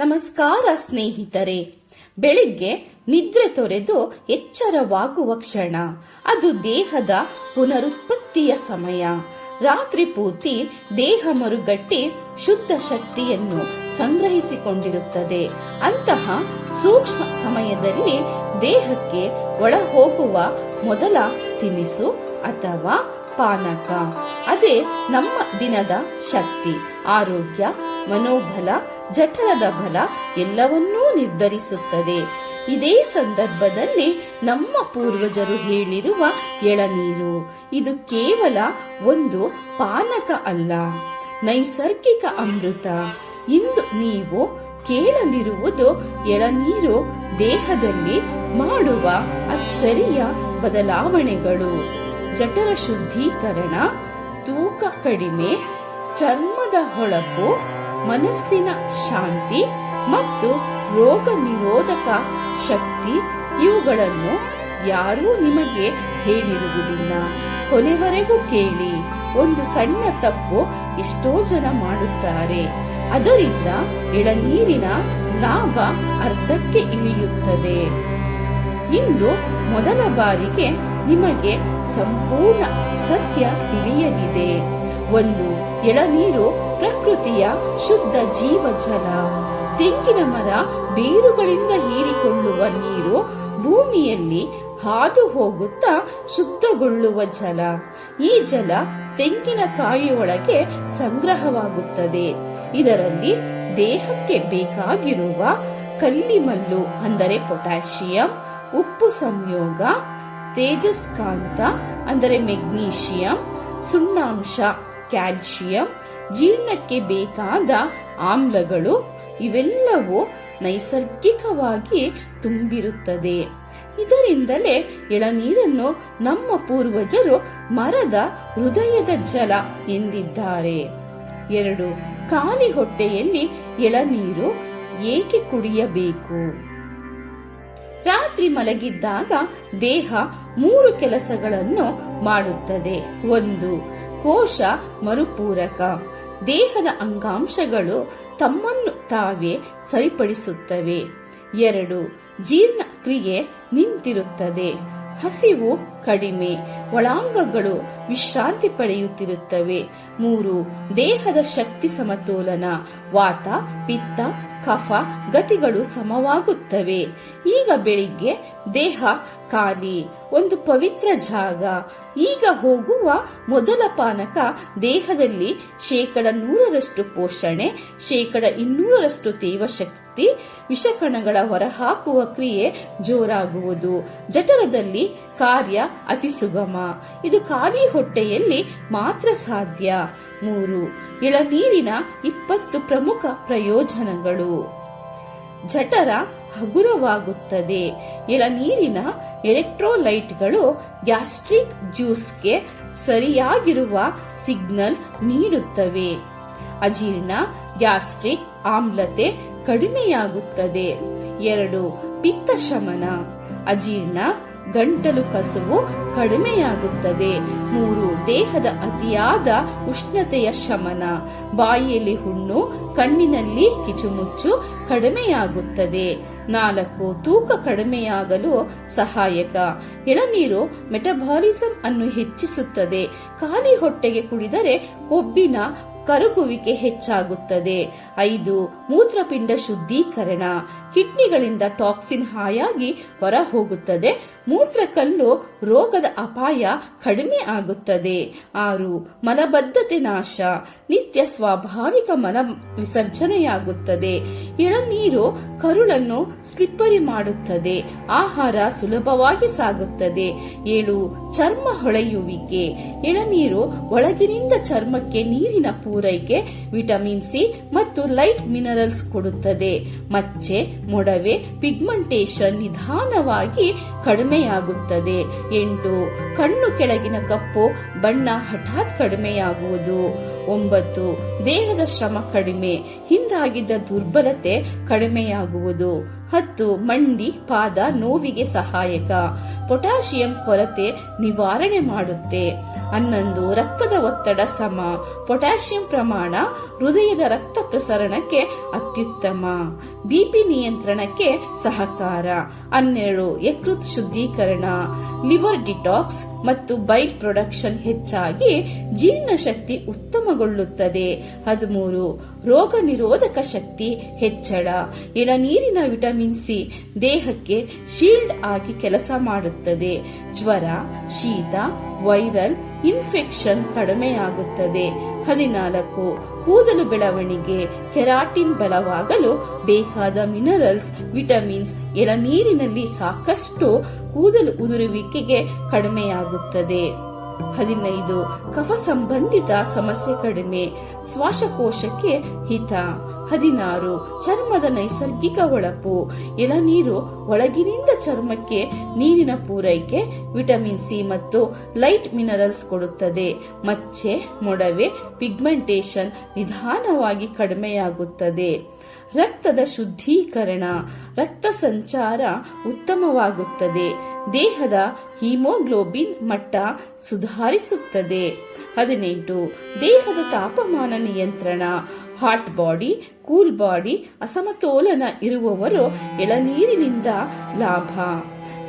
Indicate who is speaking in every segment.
Speaker 1: ನಮಸ್ಕಾರ ಸ್ನೇಹಿತರೆ. ಬೆಳಿಗ್ಗೆ ನಿದ್ರೆ ತೊರೆದು ಎಚ್ಚರವಾಗುವ ಕ್ಷಣ. ಅದು ದೇಹದ ಪುನರುತ್ಪತ್ತಿಯ ಸಮಯ. ರಾತ್ರಿ ಪೂರ್ತಿ ದೇಹ ಮರುಗಟ್ಟಿ ಶುದ್ಧ ಶಕ್ತಿಯನ್ನು ಸಂಗ್ರಹಿಸಿಕೊಂಡಿರುತ್ತದೆ. ಅಂತಹ ಸೂಕ್ಷ್ಮ ಸಮಯದಲ್ಲಿ ದೇಹಕ್ಕೆ ಒಳ ಹೋಗುವ ಮೊದಲ ತಿನಿಸು ಅಥವಾ ಪಾನಕ. ಅದೇ ನಮ್ಮ ದಿನದ ಶಕ್ತಿ. ಆರೋಗ್ಯ ಮನೋಬಲ, ಜಠರದ ಬಲ ಎಲ್ಲವನ್ನೂ ನಿರ್ಧರಿಸುತ್ತದೆ. ಇದೇ ಸಂದರ್ಭದಲ್ಲಿ ನಮ್ಮ ಪೂರ್ವಜರು ಹೇಳಿರುವ ಎಳನೀರು. ಇದು ಕೇವಲ ಒಂದು ಪಾನಕ ಅಲ್ಲ, ನೈಸರ್ಗಿಕ ಅಮೃತ. ಇಂದು ನೀವು ಕೇಳಲಿರುವುದು ಎಳನೀರು ದೇಹದಲ್ಲಿ ಮಾಡುವ ಅಚ್ಚರಿಯ ಬದಲಾವಣೆಗಳು. ಜಠರ ಶುದ್ಧೀಕರಣ, ತೂಕ ಕಡಿಮೆ, ಚರ್ಮದ ಹೊಳಪು ಮನಸ್ಸಿನ ಶಾಂತಿ ಮತ್ತು ರೋಗ ನಿರೋಧಕ ಶಕ್ತಿ ಇವುಗಳನ್ನು ಯಾರೂ ನಿಮಗೆ ಹೇಳಿರುವುದಿಲ್ಲ. ಕೊನೆವರೆಗೂ ಕೇಳಿ, ಒಂದು ಸಣ್ಣ ತಪ್ಪು ಎಷ್ಟೋ ಜನ ಮಾಡುತ್ತಾರೆ. ಅದರಿಂದ ಎಳನೀರಿನ ಲಾಭ ಅರ್ಧಕ್ಕೆ ಇಳಿಯುತ್ತದೆ. ಇಂದು ಮೊದಲ ಬಾರಿಗೆ ನಿಮಗೆ ಸಂಪೂರ್ಣ ಸತ್ಯ ತಿಳಿಯಲಿದೆ. ಒಂದು ಎಳನೀರು ಪ್ರಕೃತಿಯ ಶುದ್ಧ ಜೀವಜಲ. ತೆಂಗಿನ ಮರ ಬೇರುಗಳಿಂದ ಹೀರಿಕೊಳ್ಳುವ ನೀರು ಭೂಮಿಯಲ್ಲಿ ಹಾದು ಹೋಗುತ್ತಾ ಶುದ್ಧಗೊಳ್ಳುವ ಜಲ. ಈ ಜಲ ತೆಂಗಿನಕಾಯಿಯೊಳಗೆ ಸಂಗ್ರಹವಾಗುತ್ತದೆ. ಇದರಲ್ಲಿ ದೇಹಕ್ಕೆ ಬೇಕಾಗಿರುವ ಕಲ್ಲಿಮಲ್ಲು ಅಂದರೆ ಪೊಟ್ಯಾಷಿಯಂ, ಉಪ್ಪು ಸಂಯೋಗ, ತೇಜಸ್ಕಾಂತ ಅಂದರೆ ಮೆಗ್ನೀಷಿಯಂ, ಸುಣ್ಣಾಂಶ ಕ್ಯಾಲ್ಸಿಯಂ ಜೀರ್ಣಕ್ಕೆ ಬೇಕಾದ ಆಮ್ಲಗಳು ಇವೆಲ್ಲವೂ ನೈಸರ್ಗಿಕವಾಗಿ ತುಂಬಿರುತ್ತದೆ. ಇದರಿಂದಲೇ ಎಳನೀರನ್ನು ನಮ್ಮ ಪೂರ್ವಜರು ಮರದ ಹೃದಯದ ಜಲ ಎಂದಿದ್ದಾರೆ. ಎರಡು, ಖಾಲಿ ಹೊಟ್ಟೆಯಲ್ಲಿ ಎಳನೀರು ಏಕೆ ಕುಡಿಯಬೇಕು? ರಾತ್ರಿ ಮಲಗಿದ್ದಾಗ ದೇಹ ಮೂರು ಕೆಲಸಗಳನ್ನು ಮಾಡುತ್ತದೆ. ಒಂದು ಕೋಶ ಮರುಪೂರಕ. ದೇಹದ ಅಂಗಾಂಶಗಳು ತಮ್ಮನ್ನು ತಾವೇ ಸರಿಪಡಿಸುತ್ತವೆ. ಎರಡು ಜೀರ್ಣ ಕ್ರಿಯೆ ನಿಂತಿರುತ್ತದೆ. ಹಸಿವು ಕಡಿಮೆ, ಒಳಾಂಗಗಳು ವಿಶ್ರಾಂತಿ ಪಡೆಯುತ್ತಿರುತ್ತವೆ. ಮೂರು, ದೇಹದ ಶಕ್ತಿ ಸಮತೋಲನ, ವಾತ, ಪಿತ್ತ, ಕಫ, ಗತಿಗಳು ಸಮವಾಗುತ್ತವೆ. ಈಗ ಬೆಳಿಗ್ಗೆ ದೇಹ ಖಾಲಿ, ಒಂದು ಪವಿತ್ರ ಜಾಗ. ಈಗ ಹೋಗುವ ಮೊದಲ ಪಾನಕ ದೇಹದಲ್ಲಿ ಶೇಕಡ ನೂರರಷ್ಟು ಪೋಷಣೆ ಶೇಕಡ ಇನ್ನೂರರಷ್ಟು ತೇವಶಕ್ತಿ ವಿಷಕಣಗಳ ಹೊರಹಾಕುವ ಕ್ರಿಯೆ ಜೋರಾಗುವುದು. ಜಠರದಲ್ಲಿ ಕಾರ್ಯ ಅತಿ ಸುಗಮ. ಇದು ಖಾಲಿ ಹೊಟ್ಟೆಯಲ್ಲಿ ಮಾತ್ರ ಸಾಧ್ಯ. ಮೂರು, ಇಳನೀರಿನ ಇಪ್ಪತ್ತು ಪ್ರಮುಖ ಪ್ರಯೋಜನಗಳು. ಜಠರ ಹಗುರವಾಗುತ್ತದೆ. ಇಳನೀರಿನ ಎಲೆಕ್ಟ್ರೋಲೈಟ್ಗಳು ಗ್ಯಾಸ್ಟ್ರಿಕ್ ಜ್ಯೂಸ್ಗೆ ಸರಿಯಾಗಿರುವ ಸಿಗ್ನಲ್ ನೀಡುತ್ತವೆ. ಅಜೀರ್ಣ, ಗ್ಯಾಸ್ಟ್ರಿಕ್ ಆಮ್ಲತೆ ಕಡಿಮೆಯಾಗುತ್ತದೆ. ಎರಡು ಪಿತ್ತ ಶಮನ ಅಜೀರ್ಣ, ಗಂಟಲು ಕಸುವು ಕಡಿಮೆಯಾಗುತ್ತದೆ. ಮೂರು, ದೇಹದ ಅತಿಯಾದ ಉಷ್ಣತೆಯ ಶಮನ. ಬಾಯಿಯಲ್ಲಿ ಹುಣ್ಣು, ಕಣ್ಣಿನಲ್ಲಿ ಕಿಚುಮುಚ್ಚು ಕಡಿಮೆಯಾಗುತ್ತದೆ. ನಾಲ್ಕು, ತೂಕ ಕಡಿಮೆಯಾಗಲು ಸಹಾಯಕ. ಎಳನೀರು ಮೆಟಬಾಲಿಸಂ ಅನ್ನು ಹೆಚ್ಚಿಸುತ್ತದೆ. ಖಾಲಿ ಹೊಟ್ಟೆಗೆ ಕುಡಿದರೆ ಕೊಬ್ಬಿನ ಕರಗುವಿಕೆ ಹೆಚ್ಚಾಗುತ್ತದೆ. ಐದು, ಮೂತ್ರಪಿಂಡ ಶುದ್ಧೀಕರಣ. ಕಿಡ್ನಿಗಳಿಂದ ಟಾಕ್ಸಿನ್ ಹಾಯಾಗಿ ಹೊರ ಹೋಗುತ್ತದೆ ಮೂತ್ರಕಲ್ಲು ರೋಗದ ಅಪಾಯ ಕಡಿಮೆ ಆಗುತ್ತದೆ. ಆರು, ಮಲಬದ್ಧತೆ ನಾಶ. ನಿತ್ಯ ಸ್ವಾಭಾವಿಕ ಮನ ವಿಸರ್ಜನೆಯಾಗುತ್ತದೆ. ಎಳನೀರು ಕರುಳನ್ನು ಸ್ಲಿಪ್ಪರಿ ಮಾಡುತ್ತದೆ. ಆಹಾರ ಸುಲಭವಾಗಿ ಸಾಗುತ್ತದೆ. ಏಳು, ಚರ್ಮ ಹೊಳೆಯುವಿಕೆ. ಎಳನೀರು ಒಳಗಿನಿಂದ ಚರ್ಮಕ್ಕೆ ನೀರಿನ ಪೂರೈಕೆ ವಿಟಮಿನ್ ಸಿ ಮತ್ತು ಲೈಟ್ ಮಿನರಲ್ಸ್ ಕೊಡುತ್ತದೆ. ಮಚ್ಚೆ, ಮೊಡವೆ ಪಿಗ್ಮೆಂಟೇಶನ್ ನಿಧಾನವಾಗಿ ಕಡಿಮೆಯಾಗುತ್ತದೆ. ಎಂಟು, ಕಣ್ಣು ಕೆಳಗಿನ ಕಪ್ಪು, ಬಣ್ಣ ಹಠಾತ್ ಕಡಿಮೆಯಾಗುವುದು. ಒಂಬತ್ತು, ದೇಹದ ಶ್ರಮ ಕಡಿಮೆ, ಹಿಂದಾಗಿದ್ದ ದುರ್ಬಲತೆ ಕಡಿಮೆಯಾಗುವುದು. ಹತ್ತು ಮಂಡಿ ಪಾದ ನೋವಿಗೆ ಸಹಾಯಕ. ಪೊಟ್ಯಾಷಿಯಂ ಕೊರತೆ ನಿವಾರಣೆ ಮಾಡುತ್ತೆ. ಹನ್ನೊಂದು, ರಕ್ತದ ಒತ್ತಡ ಸಮ. ಪೊಟ್ಯಾಷಿಯಂ ಪ್ರಮಾಣ ಹೃದಯದ ರಕ್ತ ಪ್ರಸರಣಕ್ಕೆ ಅತ್ಯುತ್ತಮ. ಬಿಪಿ ನಿಯಂತ್ರಣಕ್ಕೆ ಸಹಕಾರ. ಹನ್ನೆರಡು, ಯಕೃತ್ ಶುದ್ಧೀಕರಣ. ಲಿವರ್ ಡಿಟಾಕ್ಸ್ ಮತ್ತು ಬೈಕ್ ಪ್ರೊಡಕ್ಷನ್ ಹೆಚ್ಚಾಗಿ ಜೀರ್ಣಶಕ್ತಿ ಉತ್ತಮಗೊಳ್ಳುತ್ತದೆ. ಹದಿಮೂರು, ರೋಗ ನಿರೋಧಕ ಶಕ್ತಿ ಹೆಚ್ಚಳ. ಎಳನೀರಿನ ವಿಟಮಿನ್ ಸಿ ದೇಹಕ್ಕೆ ಶೀಲ್ಡ್ ಆಗಿ ಕೆಲಸ ಮಾಡುತ್ತದೆ. ಜ್ವರ, ಶೀತ, ವೈರಲ್ ಇನ್ಫೆಕ್ಷನ್ ಕಡಿಮೆಯಾಗುತ್ತದೆ. ಹದಿನಾಲ್ಕು ಕೂದಲು ಬೆಳವಣಿಗೆ ಕೆರಾಟಿನ್ ಬಲವಾಗಲು ಬೇಕಾದ ಮಿನರಲ್ಸ್ ವಿಟಮಿನ್ಸ್ ಎಳನೀರಿನಲ್ಲಿ ಸಾಕಷ್ಟು ಕೂದಲು ಉದುರುವಿಕೆಗೆ ಕಡಿಮೆಯಾಗುತ್ತದೆ. ಹದಿನೈದು. ಕಫ ಸಂಬಂಧಿತ ಸಮಸ್ಯೆ ಕಡಿಮೆ. ಶ್ವಾಸಕೋಶಕ್ಕೆ ಹಿತ. ಹದಿನಾರು. ಚರ್ಮದ ನೈಸರ್ಗಿಕ ಹೊಳಪು ಎಳನೀರು ಒಳಗಿನಿಂದ ಚರ್ಮಕ್ಕೆ ನೀರಿನ ಪೂರೈಕೆ, ವಿಟಮಿನ್ ಸಿ ಮತ್ತು ಲೈಟ್ ಮಿನರಲ್ಸ್ ಕೊಡುತ್ತದೆ. ಮಚ್ಚೆ, ಮೊಡವೆ ಪಿಗ್ಮೆಂಟೇಶನ್ ನಿಧಾನವಾಗಿ ಕಡಿಮೆಯಾಗುತ್ತದೆ. ರಕ್ತದ ಶುದ್ಧೀಕರಣ, ರಕ್ತ ಸಂಚಾರ ಉತ್ತಮವಾಗುತ್ತದೆ. ದೇಹದ ಹಿಮೋಗ್ಲೋಬಿನ್ ಮಟ್ಟ ಸುಧಾರಿಸುತ್ತದೆ. ಹದಿನೆಂಟು, ದೇಹದ ತಾಪಮಾನ ನಿಯಂತ್ರಣ. ಹಾಟ್ ಬಾಡಿ, ಕೂಲ್ ಬಾಡಿ, ಅಸಮತೋಲನ ಇರುವವರು ಎಳನೀರಿನಿಂದ ಲಾಭ.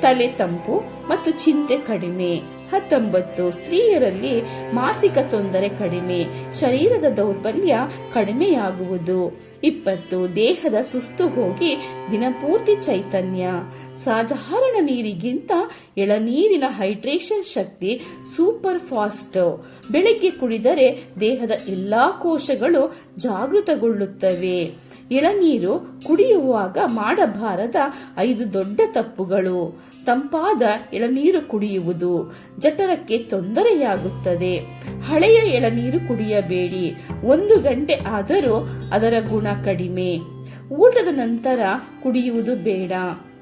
Speaker 1: ತಲೆ ತಂಪು ಮತ್ತು ಚಿಂತೆ ಕಡಿಮೆ. ಹತ್ತೊಂಬತ್ತು, ಸ್ತ್ರೀಯರಲ್ಲಿ ಮಾಸಿಕ ತೊಂದರೆ ಕಡಿಮೆ. ಶರೀರದ ದೌರ್ಬಲ್ಯ ಕಡಿಮೆಯಾಗುವುದು. ಇಪ್ಪತ್ತು, ದೇಹದ ಸುಸ್ತು ಹೋಗಿ ದಿನಪೂರ್ತಿ ಚೈತನ್ಯ. ಸಾಧಾರಣ ನೀರಿಗಿಂತ ಎಳನೀರಿನ ಹೈಡ್ರೇಷನ್ ಶಕ್ತಿ ಸೂಪರ್ ಫಾಸ್ಟ್. ಬೆಳಿಗ್ಗೆ ಕುಡಿದರೆ ದೇಹದ ಎಲ್ಲಾ ಕೋಶಗಳು ಜಾಗೃತಗೊಳ್ಳುತ್ತವೆ. ಎಳನೀರು ಕುಡಿಯುವಾಗ ಮಾಡಬಾರದ ಐದು ದೊಡ್ಡ ತಪ್ಪುಗಳು. ತಂಪಾದ ಎಳನೀರು ಕುಡಿಯುವುದು ಜಠರಕ್ಕೆ ತೊಂದರೆಯಾಗುತ್ತದೆ. ಹಳೆಯ ಎಳನೀರು ಕುಡಿಯಬೇಡಿ. ಒಂದು ಗಂಟೆ ಆದರೂ ಅದರ ಗುಣ ಕಡಿಮೆ. ಊಟದ ನಂತರ ಕುಡಿಯುವುದು ಬೇಡ.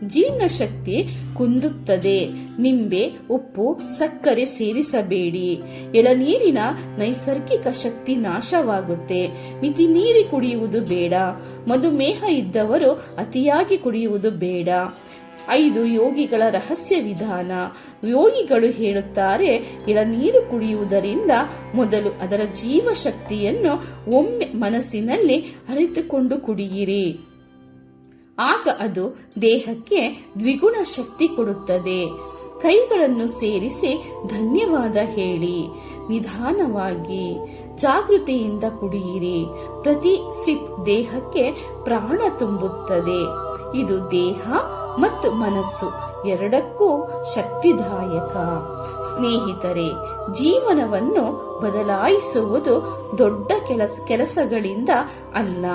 Speaker 1: ಜೀರ್ಣಶಕ್ತಿ ಕುಂದುತ್ತದೆ. ನಿಂಬೆ, ಉಪ್ಪು, ಸಕ್ಕರೆ ಸೇರಿಸಬೇಡಿ. ಎಳನೀರಿನ ನೈಸರ್ಗಿಕ ಶಕ್ತಿ ನಾಶವಾಗುತ್ತೆ. ಮಿತಿ ಮಿತಿಮೀರಿ ಕುಡಿಯುವುದು ಬೇಡ. ಮಧುಮೇಹ ಇದ್ದವರು ಅತಿಯಾಗಿ ಕುಡಿಯುವುದು ಬೇಡ. ಐದು ಯೋಗಿಗಳ ರಹಸ್ಯ ವಿಧಾನ. ಯೋಗಿಗಳು ಹೇಳುತ್ತಾರೆ, ಇಳನೀರು ಕುಡಿಯುವುದರಿಂದ ಮೊದಲು ಅದರ ಜೀವಶಕ್ತಿಯನ್ನು ಒಮ್ಮೆ ಮನಸ್ಸಿನಲ್ಲಿ ಅರಿತುಕೊಂಡು ಕುಡಿಯಿರಿ. ಆಗ ಅದು ದೇಹಕ್ಕೆ ದ್ವಿಗುಣ ಶಕ್ತಿ ಕೊಡುತ್ತದೆ. ಕೈಗಳನ್ನು ಸೇರಿಸಿ ಧನ್ಯವಾದ ಹೇಳಿ. ನಿಧಾನವಾಗಿ ಜಾಗೃತಿಯಿಂದ ಕುಡಿಯಿರಿ. ಪ್ರತಿ ಸಿಪ್ ದೇಹಕ್ಕೆ ಪ್ರಾಣ ತುಂಬುತ್ತದೆ. ಇದು ದೇಹ ಮತ್ತು ಮನಸ್ಸು ಎರಡಕ್ಕೂ ಶಕ್ತಿದಾಯಕ. ಸ್ನೇಹಿತರೆ, ಜೀವನವನ್ನು ಬದಲಾಯಿಸುವುದು ದೊಡ್ಡ ಕೆಲಸ ಕೆಲಸಗಳಿಂದ ಅಲ್ಲ.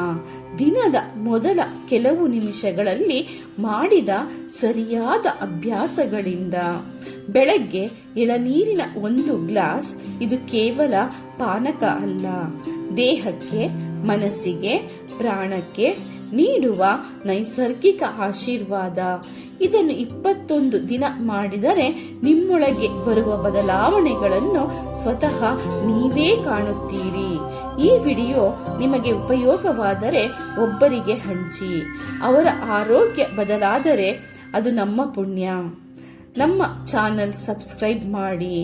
Speaker 1: ದಿನದ ಮೊದಲ ಕೆಲವು ನಿಮಿಷಗಳಲ್ಲಿ ಮಾಡಿದ ಸರಿಯಾದ ಅಭ್ಯಾಸಗಳಿಂದ. ಬೆಳಗ್ಗೆ ಎಳನೀರಿನ ಒಂದು ಗ್ಲಾಸ್, ಇದು ಕೇವಲ ಪಾನಕ ಅಲ್ಲ. ದೇಹಕ್ಕೆ, ಮನಸ್ಸಿಗೆ, ಪ್ರಾಣಕ್ಕೆ ನೀಡುವ ನೈಸರ್ಗಿಕ ಆಶೀರ್ವಾದ. ಇದನ್ನು ಇಪ್ಪತ್ತೊಂದು ದಿನ ಮಾಡಿದರೆ ನಿಮ್ಮೊಳಗೆ ಬರುವ ಬದಲಾವಣೆಗಳನ್ನು ಸ್ವತಃ ನೀವೇ ಕಾಣುತ್ತೀರಿ. ಈ ವಿಡಿಯೋ ನಿಮಗೆ ಉಪಯೋಗವಾದರೆ ಒಬ್ಬರಿಗೆ ಹಂಚಿ, ಅವರ ಆರೋಗ್ಯ ಬದಲಾದರೆ ಅದು ನಮ್ಮ ಪುಣ್ಯ. ನಮ್ಮ ಚಾನಲ್ ಸಬ್ಸ್ಕ್ರೈಬ್ ಮಾಡಿ.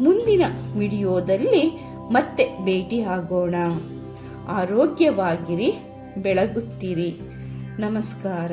Speaker 1: ಮುಂದಿನ ವಿಡಿಯೋದಲ್ಲಿ ಮತ್ತೆ ಭೇಟಿ ಆಗೋಣ. ಆರೋಗ್ಯವಾಗಿರಿ ಬೆಳಗುತ್ತೀರಿ. ನಮಸ್ಕಾರ.